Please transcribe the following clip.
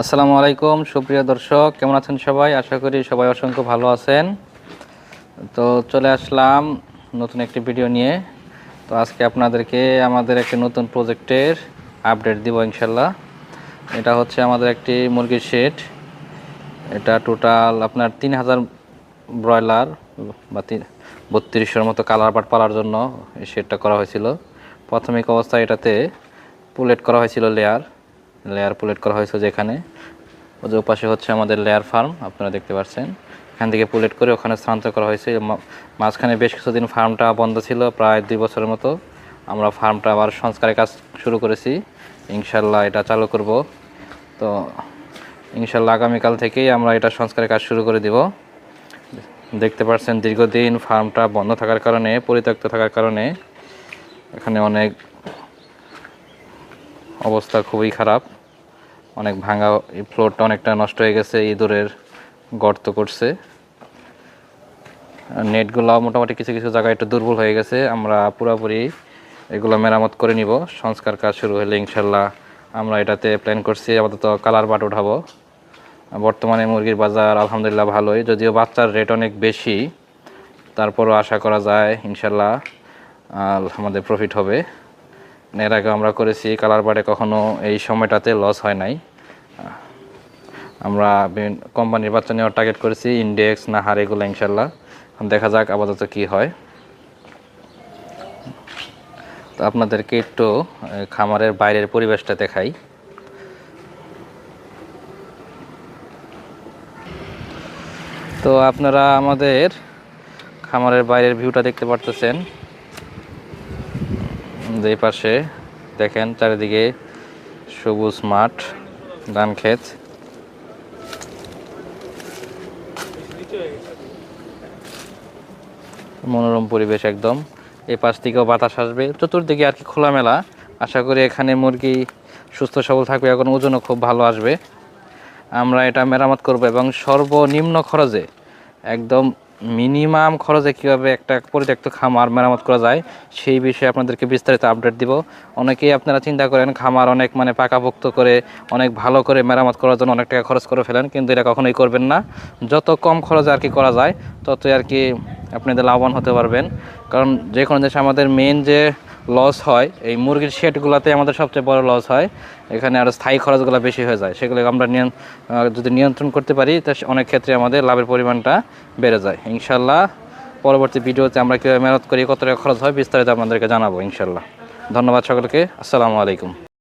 আসসালামু আলাইকুম, সুপ্রিয় দর্শক, কেমন আছেন সবাই? আশা করি সবাই অসংখ্য ভালো আছেন। তো চলে আসলাম নতুন একটি ভিডিও নিয়ে। তো আজকে আপনাদেরকে আমাদের একটি নতুন প্রজেক্টের আপডেট দিব ইনশাল্লাহ এটা হচ্ছে আমাদের একটি মুরগির শেড এটা টোটাল আপনার তিন হাজার ব্রয়লার বা তিন বত্রিশশোর মতো কালার বাট পালার জন্য এই শেডটা করা হয়েছিল। প্রাথমিক অবস্থায় এটাতে পুলেট করা হয়েছিল লেয়ার লেয়ার পুলেট করা হয়েছে যেখানে। যে পাশে হচ্ছে আমাদের লেয়ার ফার্ম আপনারা দেখতে পাচ্ছেন। এখান থেকে পুলেট করে ওখানে স্থানান্তর করা হয়েছে। মাঝখানে বেশ কিছুদিন ফার্মটা বন্ধ ছিল, প্রায় দুই বছরের মতো। আমরা ফার্মটা আবার সংস্কারের কাজ শুরু করেছি। ইনশাল্লাহ এটা চালু করব। তো ইনশাল্লাহ আগামীকাল থেকেই আমরা এটা সংস্কারের কাজ শুরু করে দিব। দেখতে পাচ্ছেন দীর্ঘদিন ফার্মটা বন্ধ থাকার কারণে, পরিত্যক্ত থাকার কারণে এখানে অনেক অবস্থা খুবই খারাপ। অনেক ভাঙা এই ফ্লোরটা অনেকটা নষ্ট হয়ে গেছে, ইঁদুরের গর্ত করছে। নেটগুলো মোটামুটি কিছু কিছু জায়গায় একটু দুর্বল হয়ে গেছে, আমরা পুরোপুরি এগুলো মেরামত করে নিব। সংস্কার কাজ শুরু হলে ইনশাল্লাহ আমরা এটাতে প্ল্যান করছি, আপাতত কালার বাট উঠাবো। বর্তমানে মুরগির বাজার আলহামদুলিল্লাহ ভালোই, যদিও বাচ্চার রেট অনেক বেশি, তারপরও আশা করা যায় ইনশাল্লাহ আমাদের প্রফিট হবে। এর আগে আমরা করেছি কালার বারে কখনো এই সময়টাতে লস হয় নাই। আমরা কোম্পানির বাচ্চা নেওয়ার টার্গেট করেছি ইন্ডেক্স নাহার এগুলো ইনশাল্লাহ। দেখা যাক আপাতত কি হয়। তো আপনাদেরকে একটু খামারের বাইরের পরিবেশটা দেখাই। তো আপনারা আমাদের খামারের বাইরের ভিউটা দেখতে পারতেছেন। যে পাশে দেখেন চারিদিকে সবুজ মাঠ, ধান ক্ষেত। মনোরম পরিবেশ একদম। এই পাশ থেকেও বাতাস আসবে। চতুর্দিকে আর কি খোলামেলা। আশা করি এখানে মুরগি সুস্থ সবল থাকবে, এখন ওজনও খুব ভালো আসবে। আমরা এটা মেরামত করব এবং সর্বনিম্ন খরচে একদম মিনিমাম খরচে কীভাবে একটা পরিত্যক্ত খামার মেরামত করা যায়, সেই বিষয়ে আপনাদেরকে বিস্তারিত আপডেট দিব। অনেকেই আপনারা চিন্তা করেন, খামার অনেক মানে পাকাপোক্ত করে, অনেক ভালো করে মেরামত করার জন্য অনেক টাকা খরচ করে ফেলেন, কিন্তু এটা কখনোই করবেন না। যত কম খরচে আর কি করা যায়, ততই আর কি আপনাদের লাভবান হতে পারবেন। কারণ যে কোনো দেশে আমাদের মেন যে লস হয়। এই মুরগির শেডগুলোতে আমাদের সবচেয়ে বড় লস হয়। এখানে আরও স্থায়ী খরচগুলো বেশি হয়ে যায়। সেগুলো আমরা যদি নিয়ন্ত্রণ করতে পারি, তা অনেক ক্ষেত্রে আমাদের লাভের পরিমাণটা বেড়ে যায়। ইনশাল্লাহ পরবর্তী ভিডিওতে আমরা কীভাবে মেহনত করি, কত টাকা খরচ হয়, বিস্তারিত আপনাদেরকে জানাব ইনশাল্লাহ। ধন্যবাদ সকলকে। আসসালামু আলাইকুম।